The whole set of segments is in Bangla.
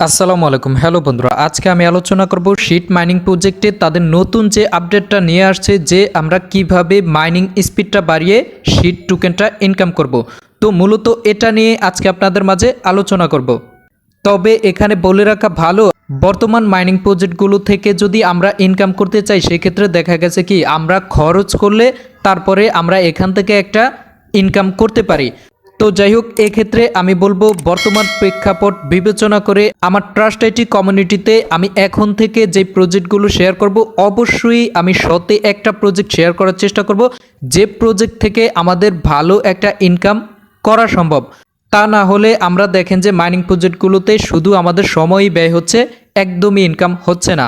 আসসালামু আলাইকুম। হ্যালো বন্ধুরা, আজকে আমি আলোচনা করব শিট মাইনিং প্রজেক্টে তাদের নতুন যে আপডেটটা নিয়ে আসছে, যে আমরা কীভাবে মাইনিং স্পিডটা বাড়িয়ে শিট টোকেনটা ইনকাম করব। তো মূলত এটা নিয়ে আজকে আপনাদের মাঝে আলোচনা করব। তবে এখানে বলে রাখা ভালো, বর্তমান মাইনিং প্রজেক্টগুলো থেকে যদি আমরা ইনকাম করতে চাই, সেক্ষেত্রে দেখা গেছে কি, আমরা খরচ করলে তারপরে আমরা এখান থেকে একটা ইনকাম করতে পারি। তো যাই হোক এক্ষেত্রে আমি বলব, বর্তমান প্রেক্ষাপট বিবেচনা করে আমার ট্রাস্ট আইটি কমিউনিটিতে আমি এখন থেকে যে প্রজেক্টগুলো শেয়ার করব, অবশ্যই আমি সতে একটা প্রজেক্ট শেয়ার করার চেষ্টা করব, যে প্রজেক্ট থেকে আমাদের ভালো একটা ইনকাম করা সম্ভব। তা না হলে আমরা দেখেন যে মাইনিং প্রজেক্টগুলোতে শুধু আমাদের সময়ই ব্যয় হচ্ছে, একদমই ইনকাম হচ্ছে না।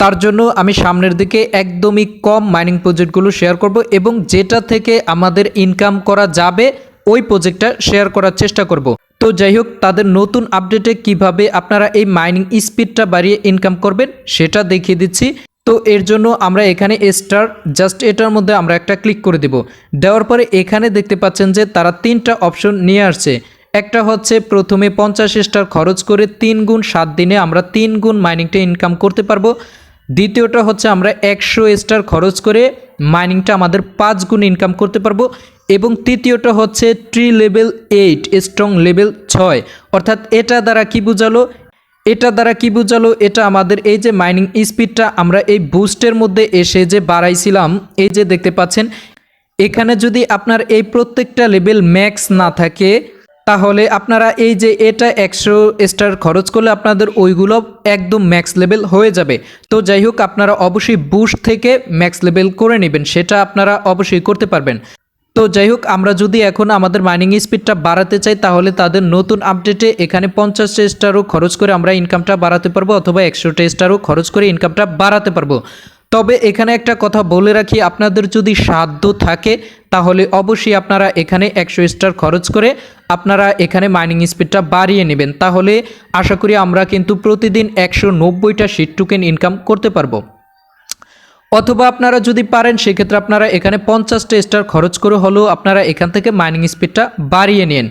তার জন্য আমি সামনের দিকে একদমই কম মাইনিং প্রজেক্টগুলো শেয়ার করব এবং যেটা থেকে আমাদের ইনকাম করা যাবে ওই প্রজেক্টটা শেয়ার করার চেষ্টা করব। তো যাই হোক তাদের নতুন আপডেটে কীভাবে আপনারা এই মাইনিং স্পিডটা বাড়িয়ে ইনকাম করবেন, সেটা দেখিয়ে দিচ্ছি। তো এর জন্য আমরা এখানে স্টার জাস্ট এটার মধ্যে আমরা একটা ক্লিক করে দেব। দেওয়ার পরে এখানে দেখতে পাচ্ছেন যে তারা তিনটা অপশন নিয়ে আসছে। একটা হচ্ছে প্রথমে পঞ্চাশ স্টার খরচ করে তিন গুণ সাত দিনে আমরা তিন গুণ মাইনিংটা ইনকাম করতে পারব। দ্বিতীয়টা হচ্ছে আমরা একশো স্টার খরচ করে মাইনিংটা আমাদের পাঁচ গুণ ইনকাম করতে পারব। এবং তৃতীয়টা হচ্ছে tree level eight strong level ছয়। অর্থাৎ এটা দ্বারা কি বোঝালো? এটা দ্বারা কি বোঝালো? এটা আমাদের এই যে মাইনিং স্পিডটা আমরা এই বুস্টের মধ্যে এসে যে বাড়াইছিলাম, এই যে দেখতে পাচ্ছেন, এখানে যদি আপনার এই প্রত্যেকটা লেভেল ম্যাক্স না থাকে, তাহলে আপনারা এই যে এটা একশো স্টার খরচ করলে আপনাদের ওইগুলো একদম ম্যাক্স লেভেল হয়ে যাবে। তো যাই হোক, আপনারা অবশ্যই বুস্ট থেকে ম্যাক্স লেভেল করে নেবেন, সেটা আপনারা অবশ্যই করতে পারবেন। তো যাই হোক, আমরা যদি এখন আমাদের মাইনিং স্পিডটা বাড়াতে চাই, তাহলে তাদের নতুন আপডেটে এখানে পঞ্চাশ স্টারও খরচ করে আমরা ইনকামটা বাড়াতে পারব অথবা একশোটা স্টারও খরচ করে ইনকামটা বাড়াতে পারব। তবে এখানে একটা কথা বলে রাখি, আপনাদের যদি সাধ্য থাকে, তাহলে অবশ্যই আপনারা এখানে একশো স্টার খরচ করে আপনারা এখানে মাইনিং স্পিডটা বাড়িয়ে নেবেন। তাহলে আশা করি আমরা কিন্তু প্রতিদিন একশো নব্বইটা শিট টুকেন ইনকাম করতে পারব। অথবা আপনারা যদি পারেন, সেক্ষেত্রে আপনারা এখানে পঞ্চাশটা স্টার খরচ করে হলেও আপনারা এখান থেকে মাইনিং স্পিডটা বাড়িয়ে নিন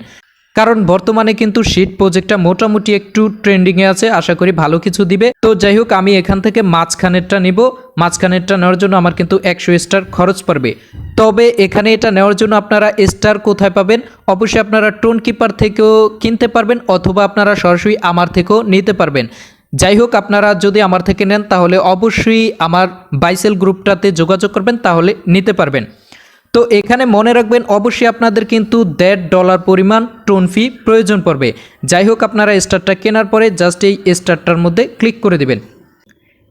কারণ বর্তমানে কিন্তু শিট প্রজেক্টটা মোটামুটি একটু ট্রেন্ডিংয়ে আছে, আশা করি ভালো কিছু দিবে। তো যাই হোক, আমি এখান থেকে মাঝখানেরটা নিব। মাঝখানেরটা নেওয়ার জন্য আমার কিন্তু একশো স্টার খরচ পড়বে। তবে এখানে এটা নেওয়ার জন্য আপনারা স্টার কোথায় পাবেন? অবশ্যই আপনারা টোন কিপার থেকেও কিনতে পারবেন, অথবা আপনারা সরাসরি আমার থেকেও নিতে পারবেন। যাই হোক আপনারা যদি আমার থেকে নেন, তাহলে অবশ্যই আমার বাইসেল গ্রুপটাতে যোগাযোগ করবেন, তাহলে নিতে পারবেন। তো এখানে মনে রাখবেন, অবশ্যই আপনাদের কিন্তু দেড় ডলার পরিমাণ টোন ফি প্রয়োজন পড়বে। যাই হোক আপনারা স্টারটা কেনার পরে জাস্ট এই স্টারটার মধ্যে ক্লিক করে দেবেন।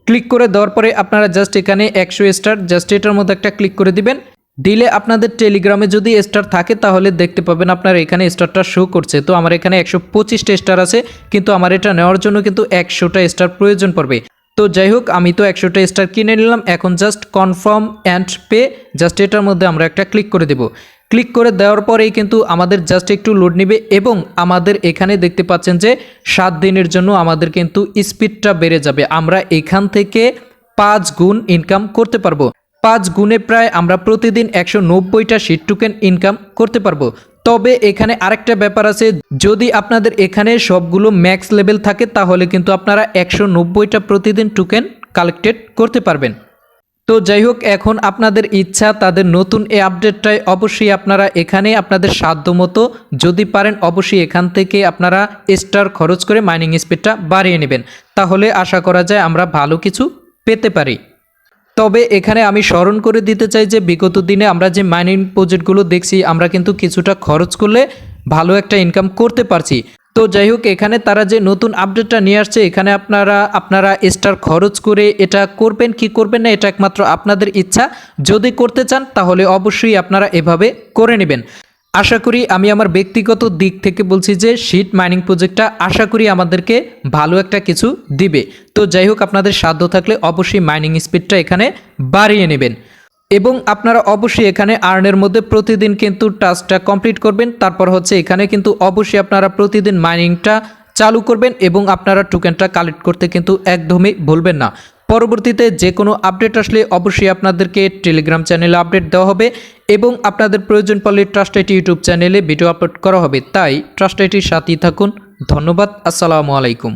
ক্লিক করে দেওয়ার পরে আপনারা জাস্ট এখানে একশো স্টার, জাস্ট এটার মধ্যে একটা ক্লিক করে দিবেন। দিলে আপনাদের টেলিগ্রামে যদি স্টার থাকে, তাহলে দেখতে পাবেন আপনার এখানে স্টারটা শো করছে। তো আমার এখানে একশো পঁচিশটা স্টার আছে, কিন্তু আমার এটা নেওয়ার জন্য কিন্তু একশোটা স্টার প্রয়োজন পড়বে। তো যাই হোক, আমি তো একশোটা স্টার কিনে নিলাম। এখন just confirm and pay just এটার মধ্যে আমরা একটা ক্লিক করে দেব। ক্লিক করে দেওয়ার পরেই কিন্তু আমাদের জাস্ট একটু লোড নেবে এবং আমাদের এখানে দেখতে পাচ্ছেন যে সাত দিনের জন্য আমাদের কিন্তু স্পিডটা বেড়ে যাবে। আমরা এখান থেকে পাঁচ গুণ ইনকাম করতে পারব। পাঁচ গুণে প্রায় আমরা প্রতিদিন একশো নব্বইটা শিট টোকেন ইনকাম করতে পারব। তবে এখানে আরেকটা ব্যাপার আছে, যদি আপনাদের এখানে সবগুলো ম্যাক্স লেভেল থাকে, তাহলে কিন্তু আপনারা একশো নব্বইটা প্রতিদিন টোকেন কালেক্টেড করতে পারবেন। তো যাই হোক, এখন আপনাদের ইচ্ছা, তাদের নতুন এই আপডেটটায় অবশ্যই আপনারা এখানে আপনাদের সাধ্য মতো, যদি পারেন অবশ্যই এখান থেকে আপনারা স্টার খরচ করে মাইনিং স্পিডটা বাড়িয়ে নেবেন। তাহলে আশা করা যায় আমরা ভালো কিছু পেতে পারি। তবে এখানে আমি স্মরণ করে দিতে চাই যে বিগত দিনে আমরা যে মাইনিং প্রজেক্টগুলো দেখছি, আমরা কিন্তু কিছুটা খরচ করলে ভালো একটা ইনকাম করতে পারছি। তো যাই হোক, এখানে তারা যে নতুন আপডেটটা নিয়ে আসছে, এখানে আপনারা আপনারা স্টার খরচ করে এটা করবেন, কি করবেন না, এটা একমাত্র আপনাদের ইচ্ছা। যদি করতে চান, তাহলে অবশ্যই আপনারা এভাবে করে নেবেন। আশা করি আমি আমার ব্যক্তিগত দিক থেকে বলছি যে শিট মাইনিং প্রজেক্টটা আশা করি আমাদেরকে ভালো একটা কিছু দিবে। তো যাই হোক, আপনাদের সাধ্য থাকলে অবশ্যই মাইনিং স্পিডটা এখানে বাড়িয়ে নেবেন। এবং আপনারা অবশ্যই এখানে আর্নের মধ্যে প্রতিদিন কিন্তু টাস্কটা কমপ্লিট করবেন। তারপর হচ্ছে এখানে কিন্তু অবশ্যই আপনারা প্রতিদিন মাইনিংটা চালু করবেন এবং আপনারা টোকেনটা কালেক্ট করতে কিন্তু একদমই ভুলবেন না। পরবর্তীতে যে কোনো আপডেট আসলে অবশ্যই আপনাদেরকে টেলিগ্রাম চ্যানেলে আপডেট দেওয়া হবে এবং আপনাদের প্রয়োজন পড়লে ট্রাস্ট আইটি ইউটিউব চ্যানেলে ভিডিও আপলোড করা হবে। তাই ট্রাস্ট আইটির সাথেই থাকুন। ধন্যবাদ। আসসালামু আলাইকুম।